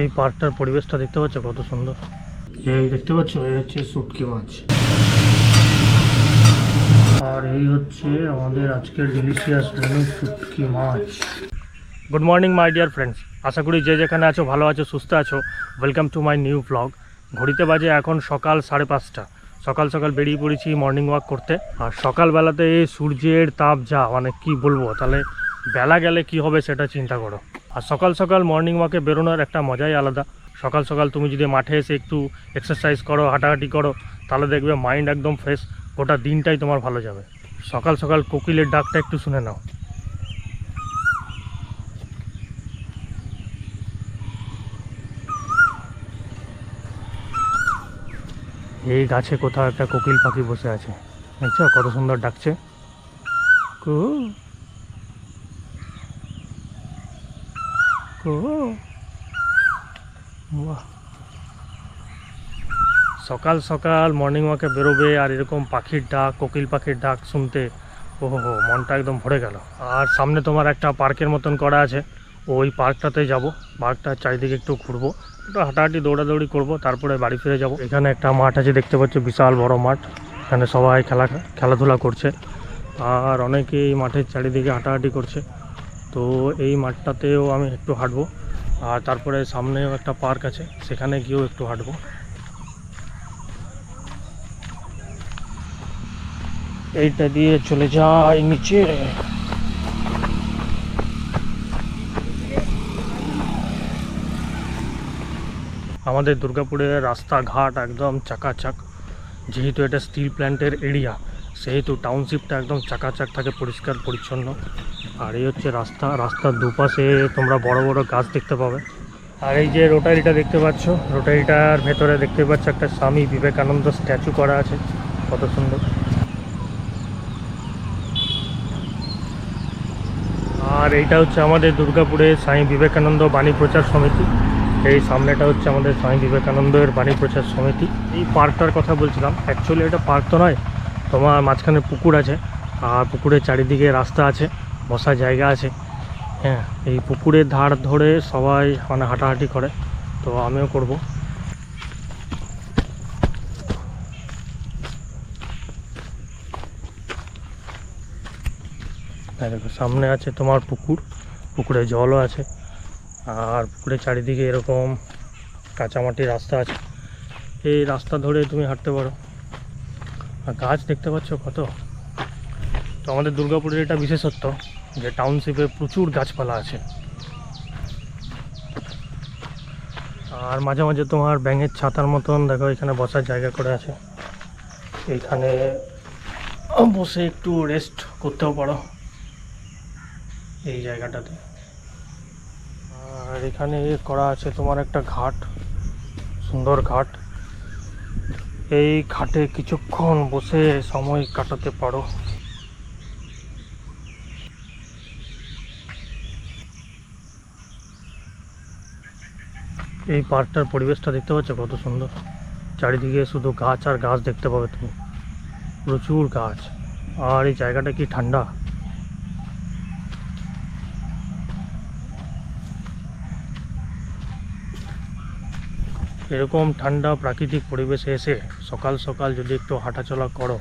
এই পার্কটার পরিবেশটা দেখতে পাচ্ছ? কত সুন্দর। এই দেখতে পাচ্ছ? এই হচ্ছে সুটকি মাছ। আর এই হচ্ছে আমাদের আজকের ডিলিশিয়াস মেনু শুটকি মাছ। Good morning my dear friends আশা করি যে যেখানে আছো ভালো আছো সুস্থ আছো welcome to my new blog ঘড়িতে বাজে এখন সকাল সাড়ে পাঁচটা। সকাল সকাল বেরিয়ে পড়েছি মর্নিং ওয়াক করতে। আর সকালবেলাতে এই সূর্যের তাপ যা মানে কি বলব? তাহলে বেলা গেলে কি হবে সেটা চিন্তা করো। আর সকাল সকাল মর্নিং ওয়াকে বেরোনোর একটা মজাই আলাদা। সকাল সকাল তুমি যদি মাঠে এসে একটু এক্সারসাইজ করো, হাঁটাহাঁটি করো, তাহলে দেখবে মাইন্ড একদম ফ্রেশ গোটা দিনটাই তোমার ভালো যাবে। সকাল সকাল কোকিলের ডাকটা একটু শুনে নাও। এই গাছে কোথাও একটা কোকিল পাখি বসে আছে। দেখছ কত সুন্দর ডাকছে? কু বাহ সকাল সকাল মর্নিং ওয়াকে বেরোবে আর এরকম পাখির ডাক, কোকিল পাখির ডাক শুনতে ও হো মনটা একদম ভরে গেল। আর সামনে তোমার একটা পার্কের মতন করা আছে, ওই পার্কটাতে যাব। পার্কটার চারিদিকে একটু ঘুরবো, একটু হাঁটাহাঁটি, দৌড়াদৌড়ি করব, তারপরে বাড়ি ফিরে যাব। এখানে একটা মাঠ আছে, দেখতে পাচ্ছ বিশাল বড় মাঠ। এখানে সবাই খেলা, খেলাধুলা করছে। আর অনেকেই মাঠের চারিদিকে হাঁটাহাঁটি করছে। তো এই মাঠটাতেও আমি একটু হাঁটবো। আর তারপরে সামনেও একটা পার্ক আছে, সেখানে গিয়েও একটু হাঁটবো। এইটা দিয়ে চলে যাই নিচে। আমাদের দুর্গাপুরের রাস্তাঘাট একদম চাকাচাক, যেহেতু এটা স্টিল প্ল্যান্টের এরিয়া সেহেতু টাউনশিপটা একদম চাকাচাক থাকে, পরিষ্কার, পরিচ্ছন্ন। আর এই হচ্ছে রাস্তা, রাস্তার দুপাশে তোমরা বড় বড় গাছ দেখতে পাবে। আর এই যে রোটারিটা দেখতে পাচ্ছ, রোটারিটার ভেতরে দেখতে পাচ্ছ একটা স্বামী বিবেকানন্দ স্ট্যাচু করা আছে। কত সুন্দর। আর এইটা হচ্ছে আমাদের দুর্গাপুরের স্বামী বিবেকানন্দ বাণী প্রচার সমিতি। এই সামনেটা হচ্ছে আমাদের স্বামী বিবেকানন্দের বাণী প্রচার সমিতি। এই পার্কটার কথা বলছিলাম। অ্যাকচুয়ালি এটা পার্ক তো নয় তোমার মাঝখানে পুকুর আছে, আর পুকুরের চারিদিকে রাস্তা আছে, বসার জায়গা আছে। হ্যাঁ এই পুকুরের ধার ধরে সবাই মানে হাঁটাহাঁটি করে, তো আমিও করব। দেখো, সামনে আছে তোমার পুকুর, পুকুরে জলও আছে, আর পুকুরের চারিদিকে এরকম কাঁচামাটির রাস্তা আছে। এই রাস্তা ধরে তুমি হাঁটতে পারো। আর গাছ দেখতে পাচ্ছ কত? তো আমাদের দুর্গাপুরের এটা বিশেষত্ব যে টাউনশিপে প্রচুর গাছপালা আছে। আর মাঝে মাঝে তোমার ব্যাঙের ছাতার মতন দেখো এখানে বসার জায়গা করে আছে। এইখানে বসে একটু রেস্ট করতেও পারো এই জায়গাটাতে। আর এখানে করা আছে তোমার একটা ঘাট, সুন্দর ঘাট। এই ঘাটে কিছুক্ষণ বসে সময় কাটাতে পারো। এই পার্কটার পরিবেশটা দেখতে পাচ্ছ? কত সুন্দর। চারিদিকে শুধু গাছ আর গাছ দেখতে পাবে তুমি। প্রচুর গাছ। আর এই জায়গাটা কি ঠান্ডা? এরকম ঠান্ডা প্রাকৃতিক পরিবেশে এসে সকাল সকাল যদি একটু হাঁটাচলা করো,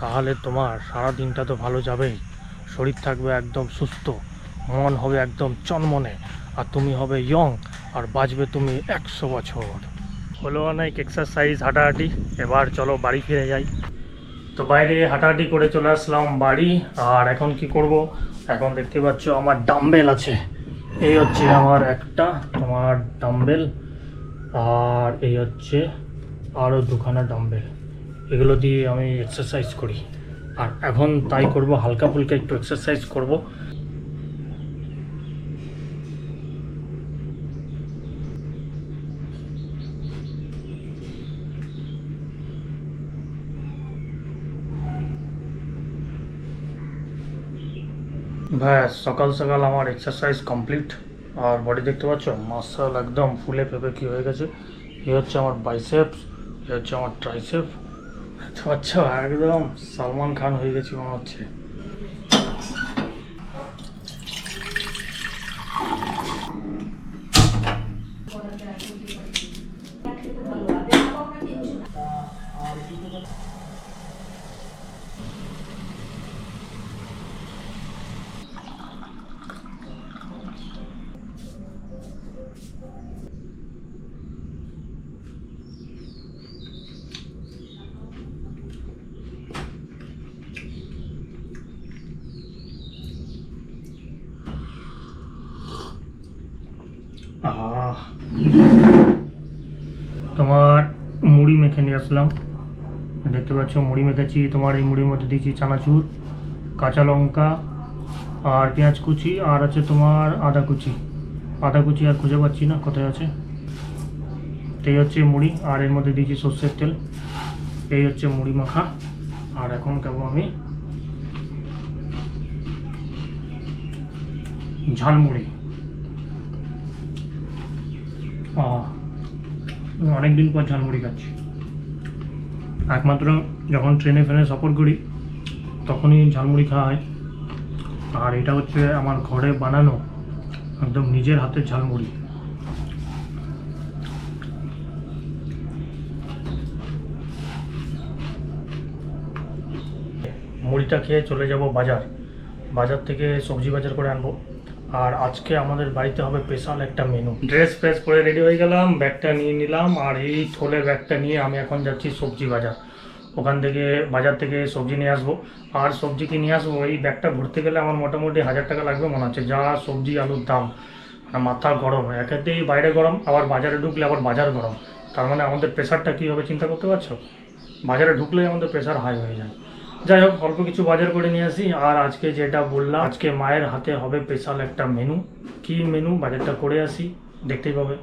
তাহলে তোমার সারা দিনটা তো ভালো যাবেই। শরীর থাকবে একদম সুস্থ, মন হবে একদম চনমনে, আর তুমি হবে ইয়ং আর বাঁচবে তুমি একশো বছর। হলো অনেক এক্সারসাইজ হাঁটাহাঁটি, এবার চলো বাড়ি ফিরে যাই। তো বাইরে হাঁটাহাঁটি করে চলে আসলাম বাড়ি, আর এখন কি করব? এখন দেখতে পাচ্ছ আমার ডাম্বেল আছে। এই হচ্ছে আমার একটা, তোমার ডাম্বেল আর এই হচ্ছে আরও দুখানা ডাম্বেল এগুলো দিয়ে আমি এক্সারসাইজ করি। আর এখন তাই করব, হালকা ফুলকা একটু এক্সারসাইজ করব। ব্যাস, সকাল সকাল আমার এক্সারসাইজ কমপ্লিট আর বডি দেখতে পাচ্ছ? মাসাল একদম ফুলে ফেপে কি হয়ে গেছে? এ হচ্ছে আমার বাইসেপস এ হচ্ছে আমার ট্রাইসেপ দেখতে পাচ্ছ? একদম সালমান খান হয়ে গেছি মনে হচ্ছে আহ তোমার মুড়ি মেখে নিয়ে আসলাম। দেখতে পাচ্ছ, মুড়ি মেখেছি, তোমার এই মুড়ির মধ্যে দিয়েছি চানাচুর, কাঁচা লঙ্কা আর পেঁয়াজ কুচি, আর আছে তোমার আদা কুচি। আদা কুচি আর খুঁজে পাচ্ছি না, কোথায় আছে? এই হচ্ছে মুড়ি, আর এর মধ্যে দিয়েছি সর্ষের তেল। এই হচ্ছে মুড়ি মাখা। আর এখন খাব আমি ঝালমুড়ি। আহ অনেক দিন পর ঝালমুড়ি খাচ্ছি। একমাত্র যখন ট্রেনে ফ্রেনে সফর করি, তখনই ঝালমুড়ি খাওয়া হয়। আর এটা হচ্ছে আমার ঘরে বানানো একদম নিজের হাতের ঝালমুড়ি। মুড়িটা খেয়ে চলে যাব বাজার। বাজার থেকে সবজি বাজার করে আনব। আর আজকে আমাদের বাড়িতে হবে স্পেশাল একটা মেনু ড্রেস ফ্রেস পরে রেডি হয়ে গেলাম, ব্যাগটা নিয়ে নিলাম, আর এই থলে ব্যাগটা নিয়ে আমি এখন যাচ্ছি সবজি বাজার। ওখান থেকে, বাজার থেকে সবজি নিয়ে আসব। আর সবজি কি নিয়ে আসব? এই ব্যাগটা ভরতে গেলে আমার মোটামুটি হাজার টাকা লাগবে মনে হচ্ছে। যা সবজি আলুর দাম। মাথা গরম একেতেই বাইরে গরম, আবার বাজারে ঢুকলে আবার বাজার গরম। তার মানে আমাদের প্রেশারটা কী হবে চিন্তা করতে পারছ? বাজারে ঢুকলেই আমাদের প্রেশার হাই হয়ে যায়। যাই হোক, অল্প কিছু বাজার করে নিয়ে আসি। আর আজকে যেটা বললাম, আজকে মায়ের হাতে হবে স্পেশাল একটা মেনু কি মেনু বাজারটা করে আসি। দেখতেই পাবে।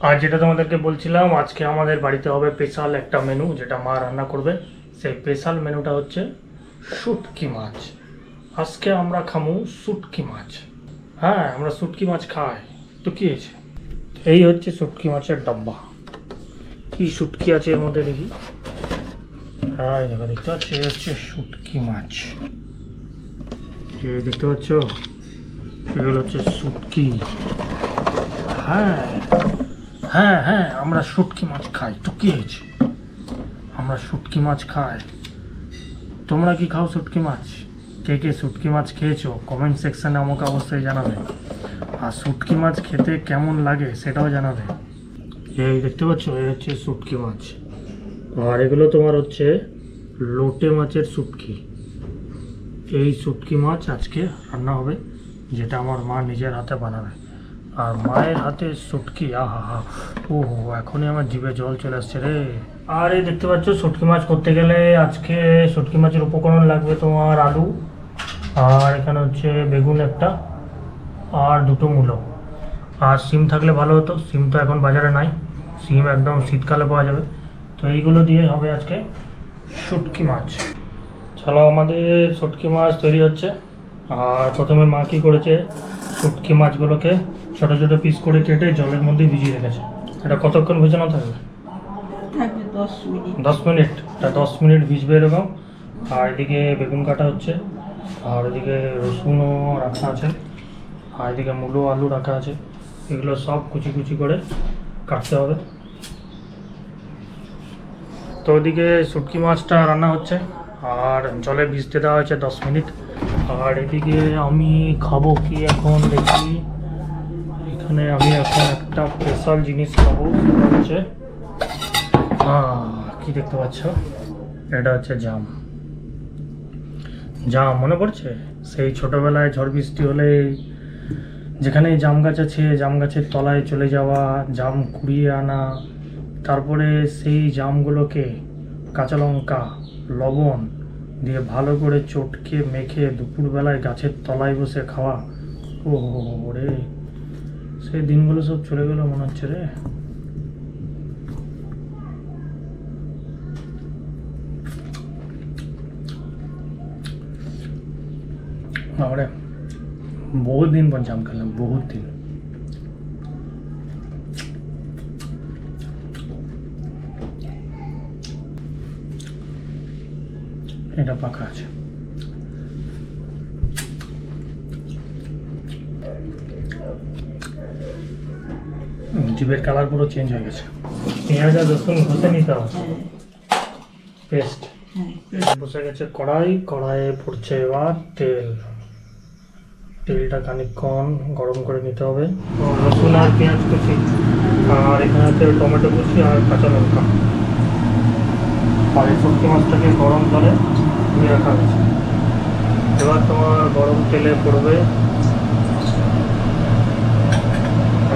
আর যেটা তোমাদেরকে বলছিলাম, আজকে আমাদের বাড়িতে হবে স্পেশাল একটা মেনু যেটা মা রান্না করবে। সেই স্পেশাল মেনুটা হচ্ছে শুটকি মাছ। আজকে আমরা খামু শুটকি মাছ। হ্যাঁ আমরা শুটকি মাছ খাই। তো কী হয়েছে? এই হচ্ছে শুটকি মাছের ডাব্বা। কি শুটকি আছে এর মধ্যে দেখি। এই দেখো দেখতে পাচ্ছ এই হচ্ছে শুটকি মাছ। এই দেখতে পাচ্ছ? এগুলো হচ্ছে শুটকি। হ্যাঁ হ্যাঁ হ্যাঁ আমরা শুটকি মাছ খাই। তো কি হয়েছে? আমরা শুটকি মাছ খাই। তোমরা কি খাও শুটকি মাছ? কে কে শুটকি মাছ খেয়েছো? কমেন্ট সেকশানে আমাকে অবশ্যই জানাবে। আর শুটকি মাছ খেতে কেমন লাগে সেটাও জানাবে। এই দেখতে পাচ্ছ এই হচ্ছে শুটকি মাছ। আর এগুলো তোমার হচ্ছে লোটে মাছের শুটকি। এই শুটকি মাছ আজকে রান্না হবে, যেটা আমার মা নিজের হাতে বানাবে। আর মায়ের হাতে শুটকি, আহা হা ও এখনই আমার জিভে জল চলে আসছে রে। আর এই দেখতে পাচ্ছ, শুটকি মাছ করতে গেলে আজকে শুটকি মাছের উপকরণ লাগবে তোমার আলু, আর এখানে হচ্ছে বেগুন একটা, আর দুটো মূলো। আর সিম থাকলে ভালো হতো, সিম তো এখন বাজারে নাই, সিম একদম শীতকালে পাওয়া যাবে। তো এইগুলো দিয়ে হবে আজকে শুটকি মাছ। চলো আমাদের শুটকি মাছ তৈরি হচ্ছে। আর প্রথমে মা কী করেছে? শুটকি মাছগুলোকে ছোটো ছোটো পিস করে কেটে জলের মধ্যে ভিজিয়ে রেখেছে। এটা কতক্ষণ ভেজানো থাকবে? দশ মিনিট। এটা দশ মিনিট ভিজবে এরকম। আর এদিকে বেগুন কাটা হচ্ছে। আর এদিকে রসুনও রাখা আছে। আর এদিকে মূলো আলু রাখা আছে। এগুলো সব কুচি কুচি করে কাটতে হবে। তো ওদিকে শুটকি মাছটা রান্না হচ্ছে, আর জলে ভিজতে দেওয়া হয়েছে দশ মিনিট। আর এদিকে আমি খাব কি এখন দেখি। এখানে আমি এখন একটা স্পেশাল জিনিস খাব, সেটা হচ্ছে কি দেখতে পাচ্ছ? এটা হচ্ছে জাম। জাম, মনে পড়ছে? সেই ছোটবেলায় ঝড় বৃষ্টি হলে যেখানে জাম গাছ আছে, জাম গাছের তলায় চলে যাওয়া, জাম কুড়িয়ে আনা তারপরে সেই জামগুলোকে কাঁচা লঙ্কা, লবণ দিয়ে ভালো করে চটকে মেখে দুপুরবেলায় গাছের তলায় বসে খাওয়া। ও রে সেই দিনগুলো সব চলে গেল মনে হচ্ছে রে। আমরা বহুত দিন পর জাম খেলাম বহুত দিন এটা পাকা আছে। জিভের কালার পুরো চেঞ্জ হয়ে গেছে। পেঁয়াজ আর রসুন ঘষে নিতে হবে। হ্যাঁ। পেস্ট হ্যাঁ। বসে গেছে কড়াই কড়াইয়ে পড়ছে এবার তেল। তেলটা খানিকক্ষণ গরম করে নিতে হবে। রসুন আর পেঁয়াজ কুচি। আর এখানে আছে টমেটো কুচি আর কাঁচা লঙ্কা। আর এই শুটকি মাছটাকে গরম জলে ধুয়ে রাখা হয়েছে। এবার তোমার গরম তেলে পড়বে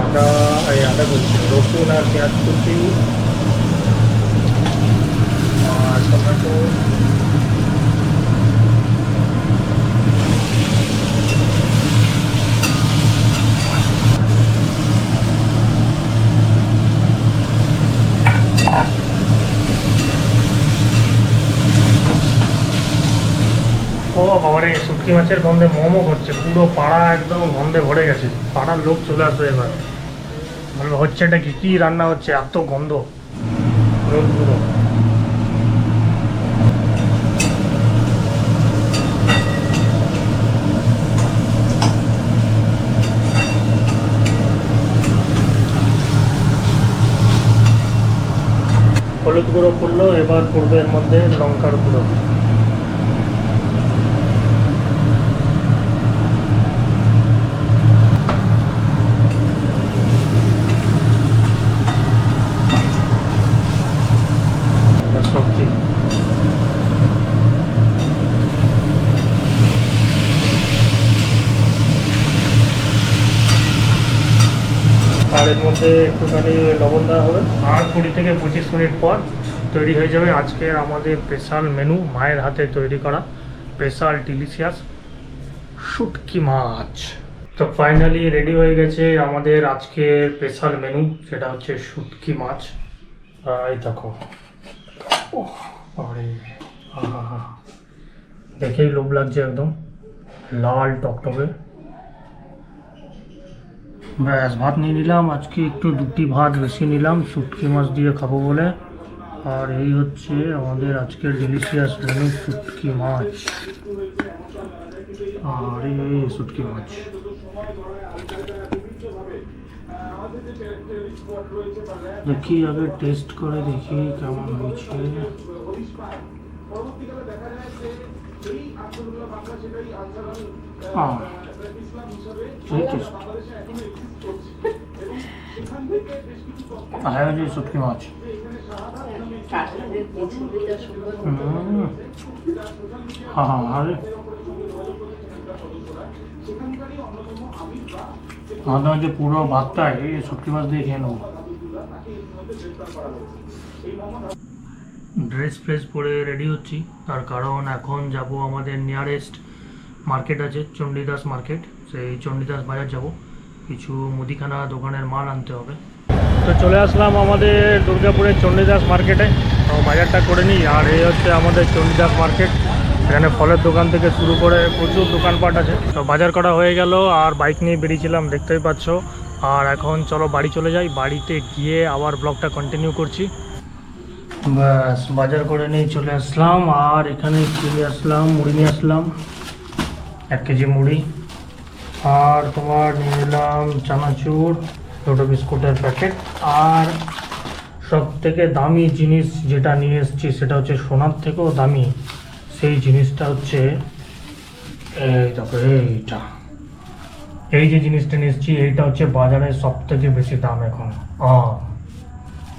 আদা, এই আদা কুচি রসুন আর পেঁয়াজ কুচি আর টমেটো ও শুটকি মাছের গন্ধে মোমো করছে, পুরো পাড়া একদম গন্ধে ভরে গেছে, পাড়ার লোক চলে আসবে এবার। বলবে হচ্ছে এটা কি? কি রান্না হচ্ছে? এত গন্ধ। পুরো। হলুদ গুঁড়ো পড়ল এবার পড়বে এর মধ্যে লঙ্কার গুঁড়ো এবার সবজি আর এর মধ্যে একটুখানি লবণ দেওয়া হবে। আর কুড়ি থেকে পঁচিশ মিনিট পর তৈরি হয়ে যাবে আজকের আমাদের স্পেশাল মেনু, মায়ের হাতে তৈরি করা স্পেশাল ডিলিশিয়াস শুটকি মাছ। তো ফাইনালি রেডি হয়ে গেছে আমাদের আজকের স্পেশাল মেনু, সেটা হচ্ছে শুটকি মাছ। এই দেখো। দেখেই লোভ লাগছে একদম। লাল টকটকে। ব্যাস ভাত নিয়ে নিলাম। আজকে একটু দুটি ভাত বেশি নিলাম শুটকি মাছ দিয়ে খাব বলে। আর এই হচ্ছে আমাদের আজকের ডিলিশিয়াস মেনু শুটকি মাছ। আর শুটকি মাছ। দেখি আগে টেস্ট করে দেখি কেমন হয়েছে। আহ, হ্যাঁ শুটকি মাছ। হ্যাঁ পুরো ভাতটা এই শুটকি মাছ দিয়ে খেয়ে নেব ড্রেস ফ্রেস পরে রেডি হচ্ছি তার কারণ এখন যাব আমাদের নিয়ারেস্ট মার্কেট আছে, চণ্ডীদাস মার্কেট সেই চণ্ডীদাস বাজার যাব। কিছু মুদিখানা দোকানের মাল আনতে হবে। তো চলে আসলাম আমাদের দুর্গাপুরের চণ্ডীদাস মার্কেটে তো বাজারটা করে নিই। আর এই হচ্ছে আমাদের চণ্ডীদাস মার্কেট এখানে ফলের দোকান থেকে শুরু করে প্রচুর দোকানপাট আছে। তো বাজার করা হয়ে গেল। আর বাইক নিয়ে বেরিয়েছিলাম, দেখতেই পাচ্ছ। আর এখন চলো বাড়ি চলে যাই। বাড়িতে গিয়ে আবার ব্লগটা কন্টিনিউ করছি। ব্যাস, বাজার করে নিয়ে চলে আসলাম। আর এখানে কিনে আসলাম, মুড়ি নিয়ে আসলাম। এক কেজি মুড়ি আর তোমার নিয়ে নিলাম চানাচুর, দুটো বিস্কুটের প্যাকেট। আর সব থেকে দামি জিনিস যেটা নিয়ে এসেছি সেটা হচ্ছে সোনার থেকেও দামি। সেই জিনিসটা হচ্ছে এই দেখো, এইটা। এই যে জিনিসটা নিয়ে এসেছি, এইটা হচ্ছে বাজারে সব থেকে বেশি দাম এখন।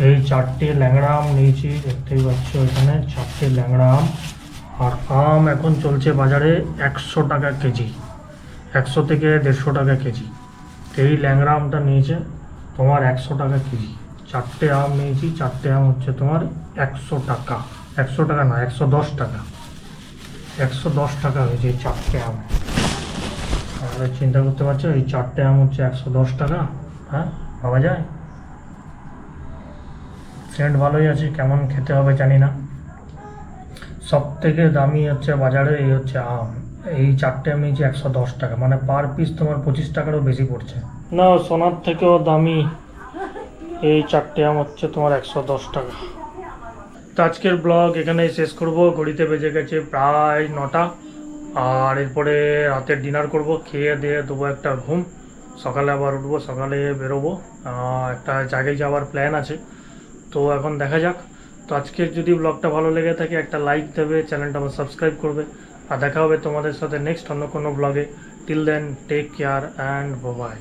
এই চারটে ল্যাংড়া আম নিয়েছি, দেখতেই পাচ্ছ এখানে, চারটে ল্যাংড়া আম। আর আম এখন চলছে বাজারে একশো টাকা কেজি, একশো থেকে দেড়শো টাকা কেজি। এই ল্যাংরা আমটা নিয়েছে তোমার একশো টাকা কেজি। চারটে আম নিয়েছি, চারটে আম হচ্ছে তোমার একশো টাকা। একশো টাকা না, একশো দশ টাকা। একশো দশ টাকা হয়েছে এই চারটে আম। তাহলে চিন্তা করতে পারছ, এই চারটে আম হচ্ছে একশো দশ টাকা হ্যাঁ পাওয়া যায়? সেন্ট ভালোই আছে, কেমন খেতে হবে জানি না। সব থেকে দামি হচ্ছে বাজারে এই হচ্ছে আম। এই চারটে আমি নিয়েছি একশো দশ টাকা। মানে পার পিস তোমার পঁচিশ টাকারও বেশি পড়ছে। না, সোনার থেকেও দামি এই চারটে আম হচ্ছে তোমার একশো দশ টাকা। তো আজকের ব্লগ এখানেই শেষ করব। ঘড়িতে বেজে গেছে প্রায় নটা। আর এরপরে রাতের ডিনার করব। খেয়ে দিয়ে দেবো একটা ঘুম সকালে আবার উঠবো, সকালে বেরোবো। একটা জায়গায় যাওয়ার প্ল্যান আছে। তো এখন দেখা যাক। তো আজকের যদি ব্লগটা ভালো লেগে থাকে, একটা লাইক দেবে চ্যানেলটা আমার সাবস্ক্রাইব করবে। আর দেখা হবে তোমাদের সাথে নেক্সট অন্য কোনো ব্লগে till then take care and bye